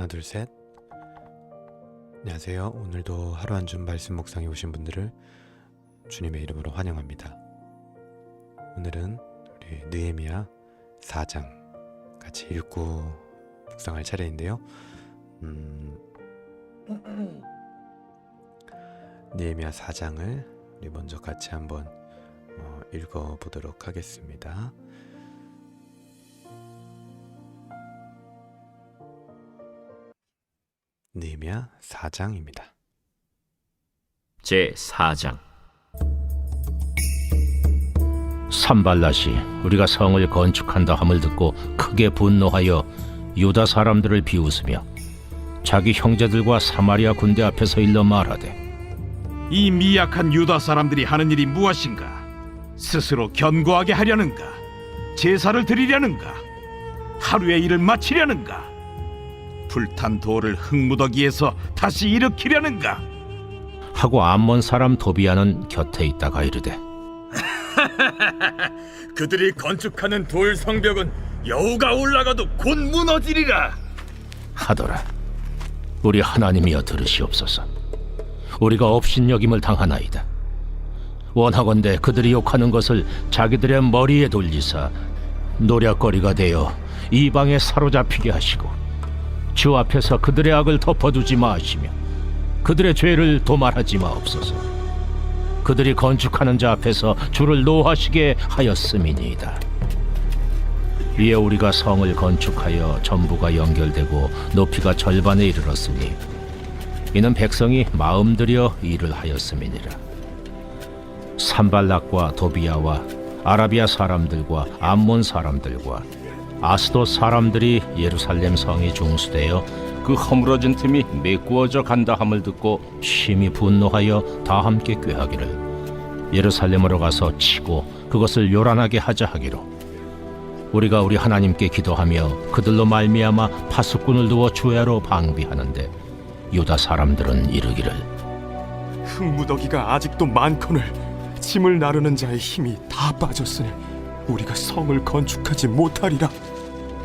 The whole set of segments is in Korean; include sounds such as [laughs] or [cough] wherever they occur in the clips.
하나 둘 셋. 안녕하세요. 오늘도 하루 한 줌 말씀 묵상에 오신 분들을 주님의 이름으로 환영합니다. 오늘은 우리 느헤미야 4장 같이 읽고 묵상할 차례인데요. 음, [clears throat] 느헤미야 4장을 우리 먼저 같이 한번 어, 읽어 보도록 하겠습니다. 느헤미야 4장입니다. 제 4장 산발라시 우리가 성을 건축한다 함을 듣고 크게 분노하여 유다 사람들을 비웃으며 자기 형제들과 사마리아 군대 앞에서 일러 말하되 이 미약한 유다 사람들이 하는 일이 무엇인가? 스스로 견고하게 하려는가? 제사를 드리려는가? 하루의 일을 마치려는가? 불탄 돌을 흙무더기에서 다시 일으키려는가? 하고 암몬 사람 도비아는 곁에 있다가 이르되 [laughs] 그들이 건축하는 돌 성벽은 여우가 올라가도 곧 무너지리라. 하더라 우리 하나님이여 들으시옵소서 우리가 업신여김을 당하나이다 원하건대 그들이 욕하는 것을 자기들의 머리에 돌리사 노략거리가 되어 이방에 사로잡히게 하시고 주 앞에서 그들의 악을 덮어두지 마시며 그들의 죄를 도말하지 마옵소서. 그들이 건축하는 자 앞에서 주를 노하시게 하였음이니이다. 이에 우리가 성을 건축하여 전부가 연결되고 높이가 절반에 이르렀으니 이는 백성이 마음 들여 일을 하였음이니라. 산발락과 도비아와 아라비아 사람들과 암몬 사람들과 아스도 사람들이 예루살렘 성에 중수되어 그 허물어진 틈이 메꾸어져 간다 함을 듣고 심히 분노하여 다 함께 꾀하기를 예루살렘으로 가서 치고 그것을 요란하게 하자 하기로 우리가 우리 하나님께 기도하며 그들로 말미암아 파수꾼을 두어 주야로 방비하는데 유다 사람들은 이르기를 흙무더기가 아직도 많거늘 짐을 나르는 자의 힘이 다 빠졌으니 우리가 성을 건축하지 못하리라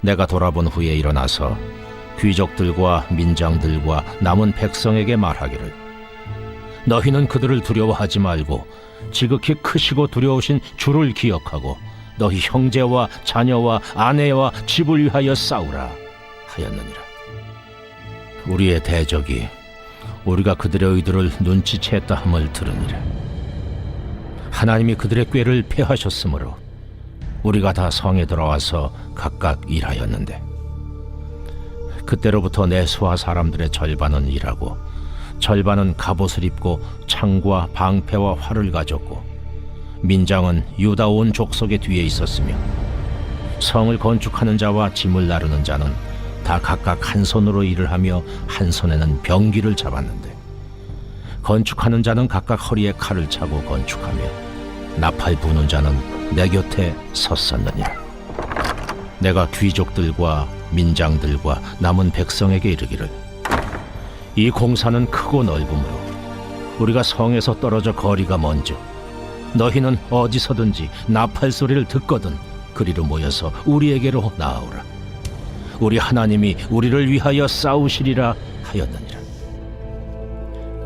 내가 돌아본 후에 일어나서 귀족들과 민장들과 남은 백성에게 말하기를 너희는 그들을 두려워하지 말고 지극히 크시고 두려우신 주를 기억하고 너희 형제와 자녀와 아내와 집을 위하여 싸우라 하였느니라. 우리의 대적이 우리가 그들의 의도를 눈치챘다 함을 들으니라. 하나님이 그들의 꾀를 패하셨으므로 우리가 다 성에 들어와서 각각 일하였는데 그때로부터 내 수하 사람들의 절반은 일하고 절반은 갑옷을 입고 창과 방패와 활을 가졌고 민장은 유다 온 족속의 뒤에 있었으며 성을 건축하는 자와 짐을 나르는 자는 다 각각 한 손으로 일을 하며 한 손에는 병기를 잡았는데 건축하는 자는 각각 허리에 칼을 차고 건축하며 나팔 부는 자는 내 곁에 섰었느니라. 내가 귀족들과 민장들과 남은 백성에게 이르기를 이 공사는 크고 넓으므로 우리가 성에서 떨어져 거리가 먼저 너희는 어디서든지 나팔 소리를 듣거든 그리로 모여서 우리에게로 나아오라. 우리 하나님이 우리를 위하여 싸우시리라 하였느니라.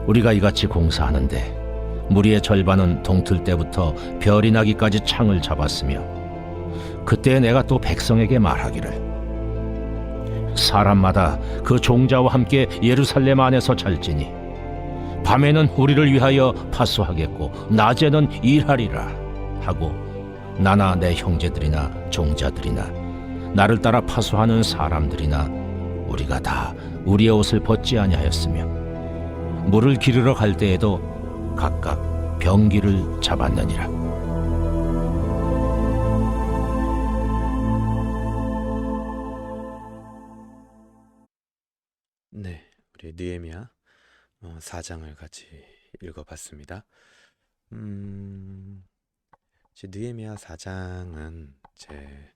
우리가 이같이 공사하는데 무리의 절반은 동틀 때부터 별이 나기까지 창을 잡았으며 그때 내가 또 백성에게 말하기를 사람마다 그 종자와 함께 예루살렘 안에서 잘지니 밤에는 우리를 위하여 파수하겠고 낮에는 일하리라 하고 나나 내 형제들이나 종자들이나 나를 따라 파수하는 사람들이나 우리가 다 우리의 옷을 벗지 아니하였으며 물을 기르러 갈 때에도 각각 병기를 잡았느니라 우리 느헤미야 어, 4장을 같이 읽어봤습니다. 음, 느헤미야 4장은 제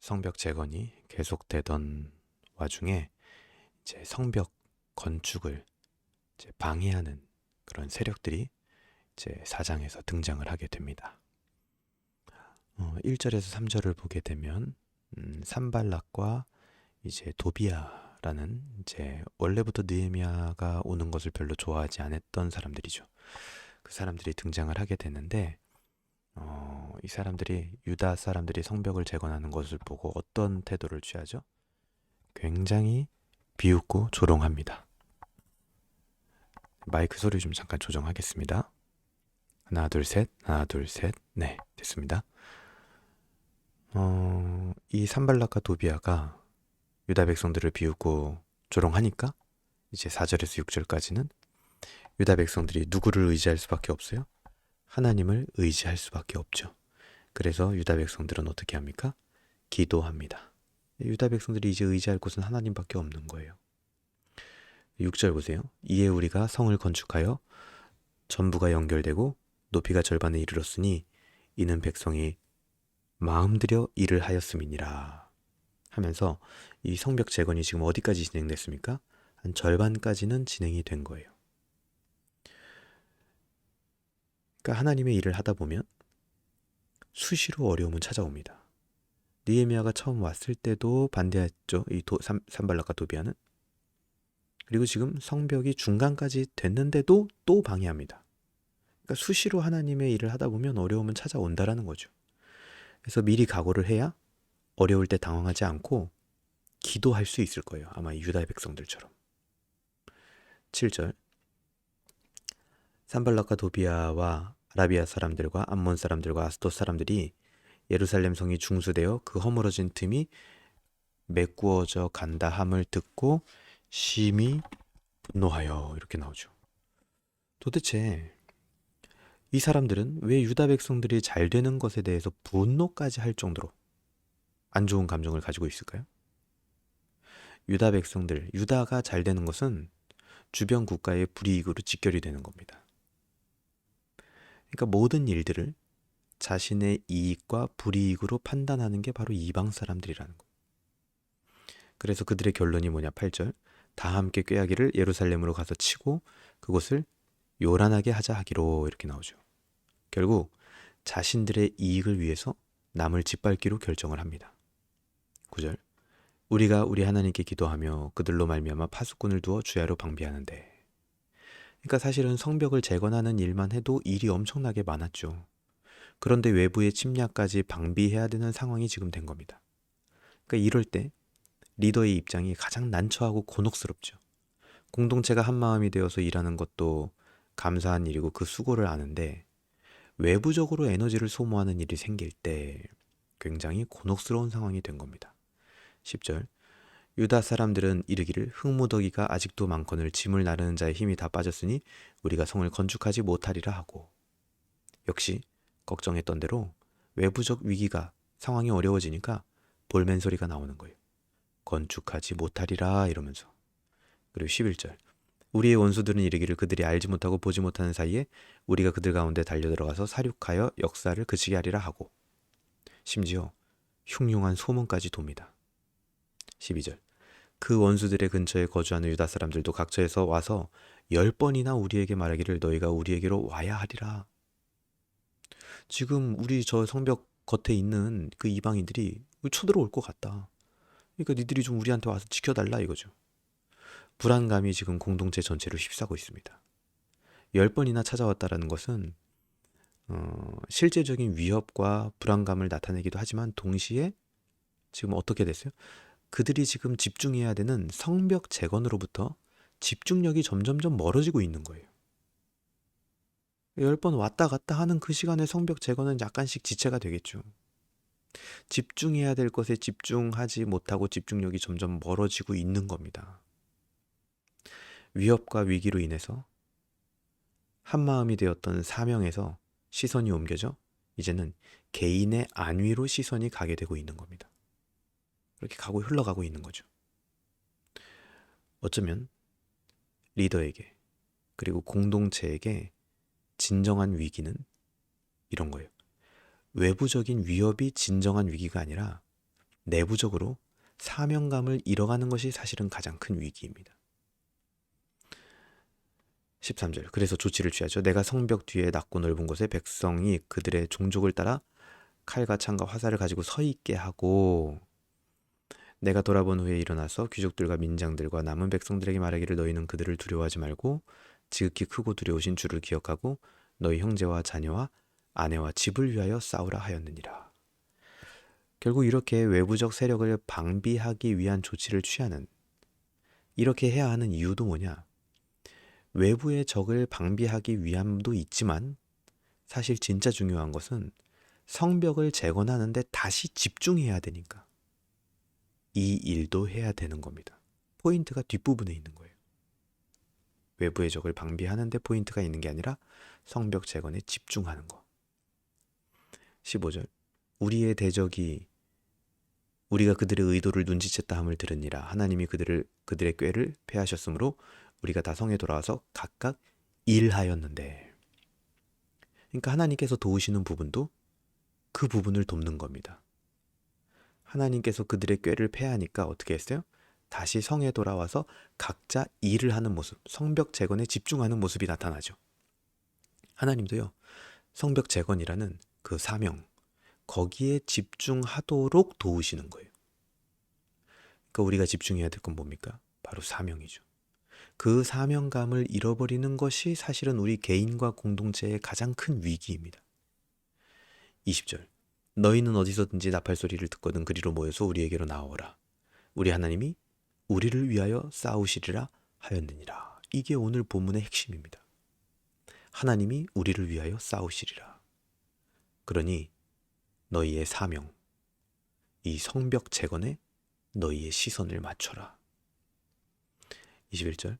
성벽 재건이 계속되던 와중에 이제 성벽 건축을 방해하는 그런 세력들이 이제 4장에서 등장을 하게 됩니다. 어, 1절에서 3절을 보게 되면 음, 산발락과 이제 도비아라는 이제 원래부터 느헤미야가 오는 것을 별로 좋아하지 않았던 사람들이죠. 그 사람들이 등장을 하게 되는데 어, 이 사람들이 유다 사람들이 성벽을 재건하는 것을 보고 어떤 태도를 취하죠? 굉장히 비웃고 조롱합니다. 마이크 소리 좀 잠깐 조정하겠습니다. 하나 둘 셋, 하나 둘 셋, 네 됐습니다. 어, 이 산발락과 도비아가 유다 백성들을 비웃고 조롱하니까 이제 4절에서 6절까지는 유다 백성들이 누구를 의지할 수밖에 없어요? 하나님을 의지할 수밖에 없죠. 그래서 유다 백성들은 어떻게 합니까? 기도합니다. 유다 백성들이 이제 의지할 곳은 하나님밖에 없는 거예요. 6절 보세요. 이에 우리가 성을 건축하여 전부가 연결되고 높이가 절반에 이르렀으니 이는 백성이 마음들여 일을 하였음이니라 하면서 이 성벽 재건이 지금 어디까지 진행됐습니까? 한 절반까지는 진행이 된 거예요. 그러니까 하나님의 일을 하다 보면 수시로 어려움은 찾아옵니다. 니에미아가 처음 왔을 때도 반대했죠. 이 도, 산, 산발락과 도비아는. 그리고 지금 성벽이 중간까지 됐는데도 또 방해합니다. 그러니까 수시로 하나님의 일을 하다 보면 어려움은 찾아온다라는 거죠. 그래서 미리 각오를 해야 어려울 때 당황하지 않고 기도할 수 있을 거예요. 아마 유다의 백성들처럼. 7절 산발락과 도비아와 아라비아 사람들과 암몬 사람들과 아스토 사람들이 예루살렘 성이 중수되어 그 허물어진 틈이 메꾸어져 간다 함을 듣고 심히 분노하여 이렇게 나오죠. 도대체 이 사람들은 왜 유다 백성들이 잘 되는 것에 대해서 분노까지 할 정도로 안 좋은 감정을 가지고 있을까요? 유다 백성들, 유다가 잘 되는 것은 주변 국가의 불이익으로 직결이 되는 겁니다. 그러니까 모든 일들을 자신의 이익과 불이익으로 판단하는 게 바로 이방 사람들이라는 거. 그래서 그들의 결론이 뭐냐? 8절. 다 함께 꾀하기를 예루살렘으로 가서 치고 그곳을 요란하게 하자 하기로 이렇게 나오죠. 결국 자신들의 이익을 위해서 남을 짓밟기로 결정을 합니다. 9절. 우리가 우리 하나님께 기도하며 그들로 말미암아 파수꾼을 두어 주야로 방비하는데 그러니까 사실은 성벽을 재건하는 일만 해도 일이 엄청나게 많았죠. 그런데 외부의 침략까지 방비해야 되는 상황이 지금 된 겁니다. 그러니까 이럴 때 리더의 입장이 가장 난처하고 곤혹스럽죠. 공동체가 한 마음이 되어서 일하는 것도 감사한 일이고 그 수고를 아는데 외부적으로 에너지를 소모하는 일이 생길 때 굉장히 곤혹스러운 상황이 된 겁니다. 10절 유다 사람들은 이르기를 흙무더기가 아직도 많거늘 짐을 나르는 자의 힘이 다 빠졌으니 우리가 성을 건축하지 못하리라 하고 역시 걱정했던 대로 외부적 위기가 상황이 어려워지니까 볼멘 소리가 나오는 거예요. 건축하지 못하리라 이러면서 그리고 11절 우리의 원수들은 이르기를 그들이 알지 못하고 보지 못하는 사이에 우리가 그들 가운데 달려들어가서 사륙하여 역사를 그치게 하리라 하고 심지어 흉흉한 소문까지 돕니다. 12절 그 원수들의 근처에 거주하는 유다 사람들도 각처에서 와서 열 번이나 우리에게 말하기를 너희가 우리에게로 와야 하리라. 지금 우리 저 성벽 겉에 있는 그 이방인들이 쳐들어올 것 같다. 그러니까 니들이 좀 우리한테 와서 지켜달라 이거죠. 불안감이 지금 공동체 전체를 휩싸고 있습니다. 열 번이나 찾아왔다라는 것은 어, 실제적인 위협과 불안감을 나타내기도 하지만 동시에 지금 어떻게 됐어요? 그들이 지금 집중해야 되는 성벽 재건으로부터 집중력이 점점점 멀어지고 있는 거예요. 열 번 왔다 갔다 하는 그 시간에 성벽 재건은 약간씩 지체가 되겠죠. 집중해야 될 것에 집중하지 못하고 집중력이 점점 멀어지고 있는 겁니다. 위협과 위기로 인해서 한 마음이 되었던 사명에서 시선이 옮겨져 이제는 개인의 안위로 시선이 가게 되고 있는 겁니다. 그렇게 가고 흘러가고 있는 거죠. 어쩌면 리더에게 그리고 공동체에게 진정한 위기는 이런 거예요. 외부적인 위협이 진정한 위기가 아니라 내부적으로 사명감을 잃어가는 것이 사실은 가장 큰 위기입니다. 13절. 그래서 조치를 취하죠. 내가 성벽 뒤에 낮고 넓은 곳에 백성이 그들의 종족을 따라 칼과 창과 화살을 가지고 서 있게 하고 내가 돌아본 후에 일어나서 귀족들과 민장들과 남은 백성들에게 말하기를 너희는 그들을 두려워하지 말고 지극히 크고 두려우신 주를 기억하고 너희 형제와 자녀와 아내와 집을 위하여 싸우라 하였느니라. 결국 이렇게 외부적 세력을 방비하기 위한 조치를 취하는 이렇게 해야 하는 이유도 뭐냐? 외부의 적을 방비하기 위함도 있지만 사실 진짜 중요한 것은 성벽을 재건하는데 다시 집중해야 되니까 이 일도 해야 되는 겁니다. 포인트가 뒷부분에 있는 거예요. 외부의 적을 방비하는데 포인트가 있는 게 아니라 성벽 재건에 집중하는 거. 15절. 우리의 대적이 우리가 그들의 의도를 눈치챘다 함을 들으니라 하나님이 그들을 그들의 꾀를 패하셨으므로 우리가 다 성에 돌아와서 각각 일하였는데 그러니까 하나님께서 도우시는 부분도 그 부분을 돕는 겁니다. 하나님께서 그들의 꾀를 패하니까 어떻게 했어요? 다시 성에 돌아와서 각자 일을 하는 모습, 성벽 재건에 집중하는 모습이 나타나죠. 하나님도요, 성벽 재건이라는 그 사명, 거기에 집중하도록 도우시는 거예요. 그러니까 우리가 집중해야 될 건 뭡니까? 바로 사명이죠. 그 사명감을 잃어버리는 것이 사실은 우리 개인과 공동체의 가장 큰 위기입니다. 20절. 너희는 어디서든지 나팔 소리를 듣거든 그리로 모여서 우리에게로 나오라. 우리 하나님이 우리를 위하여 싸우시리라 하였느니라. 이게 오늘 본문의 핵심입니다. 하나님이 우리를 위하여 싸우시리라. 그러니 너희의 사명, 이 성벽 재건에 너희의 시선을 맞춰라. 21절.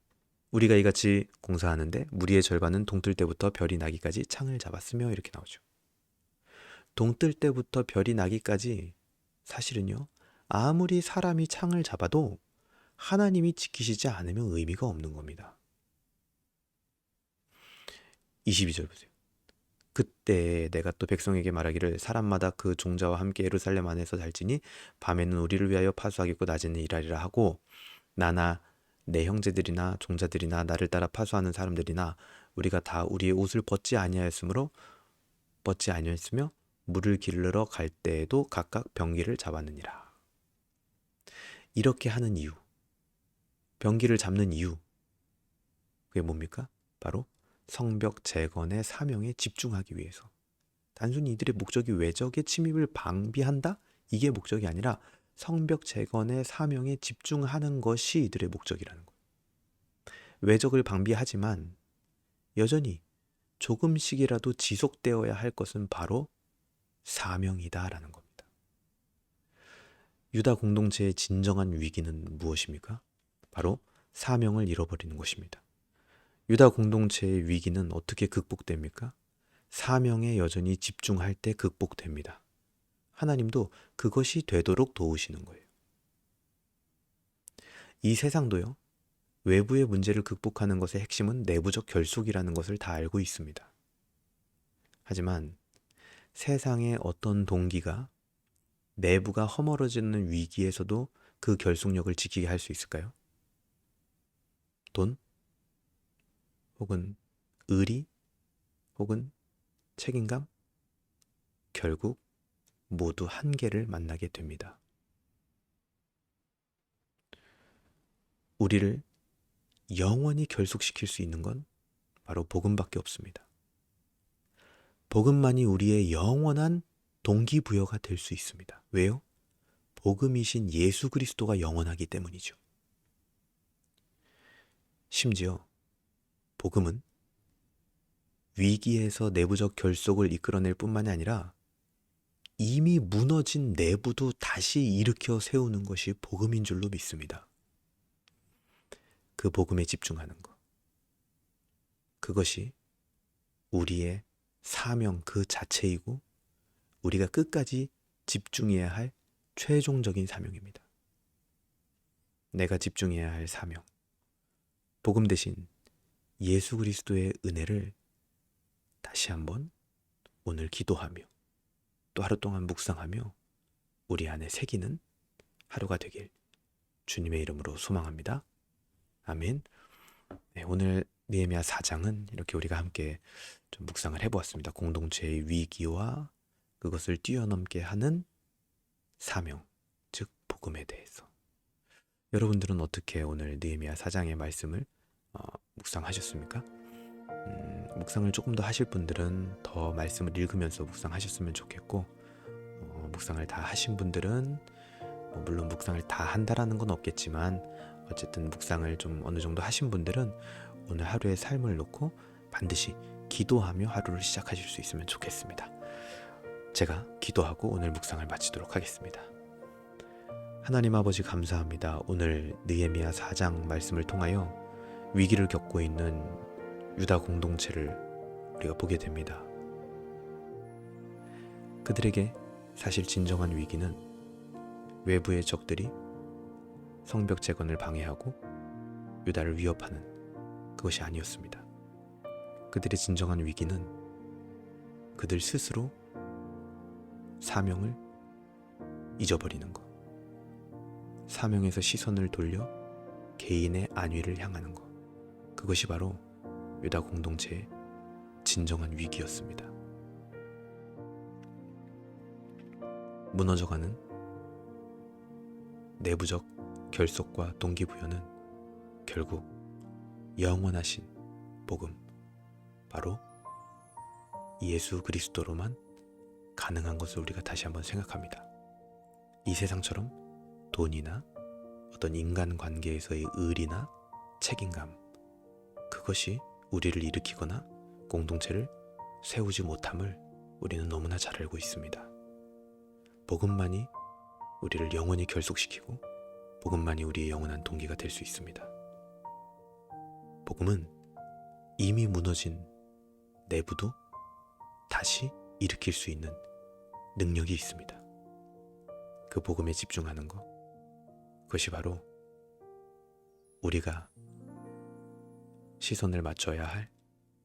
우리가 이같이 공사하는데 무리의 절반은 동뜰 때부터 별이 나기까지 창을 잡았으며 이렇게 나오죠. 동뜰 때부터 별이 나기까지 사실은요. 아무리 사람이 창을 잡아도 하나님이 지키시지 않으면 의미가 없는 겁니다. 22절 보세요. 그때 내가 또 백성에게 말하기를 사람마다 그 종자와 함께 예루살렘 안에서 살지니 밤에는 우리를 위하여 파수하겠고 낮에는 일하리라 하고 나나 내 형제들이나 종자들이나 나를 따라 파수하는 사람들이나 우리가 다 우리의 옷을 벗지 아니하였으므로 벗지 아니하였으며 물을 기르러 갈 때에도 각각 병기를 잡았느니라. 이렇게 하는 이유, 병기를 잡는 이유, 그게 뭡니까? 바로 성벽 재건의 사명에 집중하기 위해서. 단순히 이들의 목적이 외적의 침입을 방비한다? 이게 목적이 아니라 성벽 재건의 사명에 집중하는 것이 이들의 목적이라는 거예요. 외적을 방비하지만 여전히 조금씩이라도 지속되어야 할 것은 바로 사명이다라는 겁니다. 유다 공동체의 진정한 위기는 무엇입니까? 바로 사명을 잃어버리는 것입니다. 유다 공동체의 위기는 어떻게 극복됩니까? 사명에 여전히 집중할 때 극복됩니다. 하나님도 그것이 되도록 도우시는 거예요. 이 세상도요, 외부의 문제를 극복하는 것의 핵심은 내부적 결속이라는 것을 다 알고 있습니다. 하지만 세상의 어떤 동기가 내부가 허물어지는 위기에서도 그 결속력을 지키게 할 수 있을까요? 돈? 혹은 의리? 혹은 책임감? 결국 모두 한계를 만나게 됩니다. 우리를 영원히 결속시킬 수 있는 건 바로 복음밖에 없습니다. 복음만이 우리의 영원한 동기부여가 될 수 있습니다. 왜요? 복음이신 예수 그리스도가 영원하기 때문이죠. 심지어 복음은 위기에서 내부적 결속을 이끌어낼 뿐만이 아니라 이미 무너진 내부도 다시 일으켜 세우는 것이 복음인 줄로 믿습니다. 그 복음에 집중하는 것. 그것이 우리의 사명 그 자체이고 우리가 끝까지 집중해야 할 최종적인 사명입니다. 내가 집중해야 할 사명. 복음 대신 예수 그리스도의 은혜를 다시 한번 오늘 기도하며 또 하루 동안 묵상하며 우리 안에 새기는 하루가 되길 주님의 이름으로 소망합니다. 아멘. 네, 오늘 느헤미야 4장은 이렇게 우리가 함께 좀 묵상을 해보았습니다. 공동체의 위기와 그것을 뛰어넘게 하는 사명, 즉 복음에 대해서. 여러분들은 어떻게 오늘 느헤미야 4장의 말씀을 어, 묵상하셨습니까? 음, 묵상을 조금 더 하실 분들은 더 말씀을 읽으면서 묵상하셨으면 좋겠고 어, 묵상을 다 하신 분들은 뭐 물론 묵상을 다 한다라는 건 없겠지만 어쨌든 묵상을 좀 어느 정도 하신 분들은 오늘 하루의 삶을 놓고 반드시 기도하며 하루를 시작하실 수 있으면 좋겠습니다. 제가 기도하고 오늘 묵상을 마치도록 하겠습니다. 하나님 아버지 감사합니다. 오늘 느헤미야 4장 말씀을 통하여 위기를 겪고 있는 유다 공동체를 우리가 보게 됩니다. 그들에게 사실 진정한 위기는 외부의 적들이 성벽 재건을 방해하고 유다를 위협하는 그것이 아니었습니다. 그들의 진정한 위기는 그들 스스로 사명을 잊어버리는 것. 사명에서 시선을 돌려 개인의 안위를 향하는 것. 그것이 바로 유다 공동체의 진정한 위기였습니다. 무너져가는 내부적 결속과 동기부여는 결국 영원하신 복음, 바로 예수 그리스도로만 가능한 것을 우리가 다시 한번 생각합니다. 이 세상처럼 돈이나 어떤 인간 관계에서의 의리나 책임감, 그것이 우리를 일으키거나 공동체를 세우지 못함을 우리는 너무나 잘 알고 있습니다. 복음만이 우리를 영원히 결속시키고 복음만이 우리의 영원한 동기가 될 수 있습니다. 복음은 이미 무너진 내부도 다시 일으킬 수 있는 능력이 있습니다. 그 복음에 집중하는 것, 그것이 바로 우리가 시선을 맞춰야 할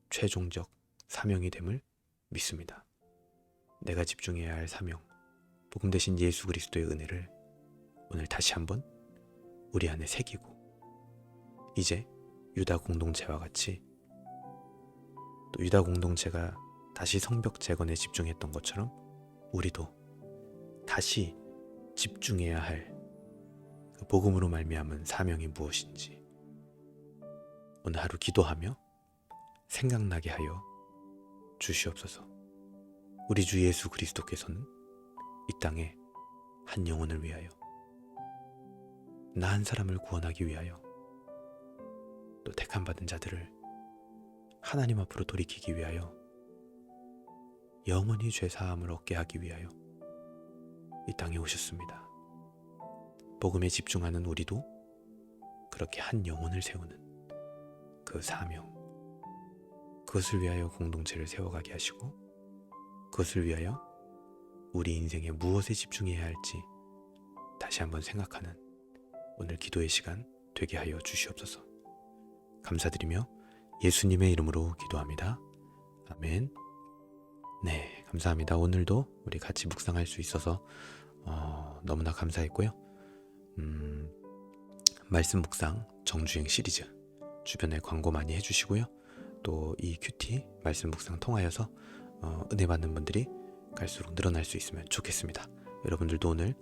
최종적 사명이 됨을 믿습니다. 내가 집중해야 할 사명, 복음 대신 예수 그리스도의 은혜를 오늘 다시 한번 우리 안에 새기고 이제 유다 공동체와 같이 또 유다 공동체가 다시 성벽 재건에 집중했던 것처럼 우리도 다시 집중해야 할 그 복음으로 말미암은 사명이 무엇인지 오늘 하루 기도하며 생각나게 하여 주시옵소서. 우리 주 예수 그리스도께서는 이 땅에 한 영혼을 위하여 나 한 사람을 구원하기 위하여 또 택함 받은 자들을 하나님 앞으로 돌이키기 위하여 영원히 죄 사함을 얻게 하기 위하여 이 땅에 오셨습니다. 복음에 집중하는 우리도 그렇게 한 영혼을 세우는 그 사명 그것을 위하여 공동체를 세워가게 하시고 그것을 위하여 우리 인생에 무엇에 집중해야 할지 다시 한번 생각하는 오늘 기도의 시간 되게 하여 주시옵소서. 감사드리며 예수님의 이름으로 기도합니다. 아멘. 네, 감사합니다. 오늘도 우리 같이 묵상할 수 있어서 어, 너무나 감사했고요. 음, 말씀 묵상 정주행 시리즈 주변에 광고 많이 해주시고요. 또 이 큐티 말씀 묵상 통하여서 어, 은혜 받는 분들이 갈수록 늘어날 수 있으면 좋겠습니다. 여러분들도 오늘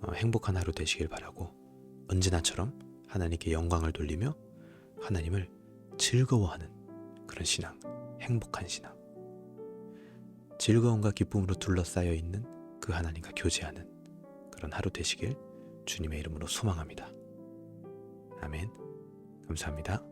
어, 행복한 하루 되시길 바라고 언제나처럼 하나님께 영광을 돌리며 하나님을 즐거워하는 그런 신앙, 행복한 신앙, 즐거움과 기쁨으로 둘러싸여 있는 그 하나님과 교제하는 그런 하루 되시길 주님의 이름으로 소망합니다. 아멘. 감사합니다.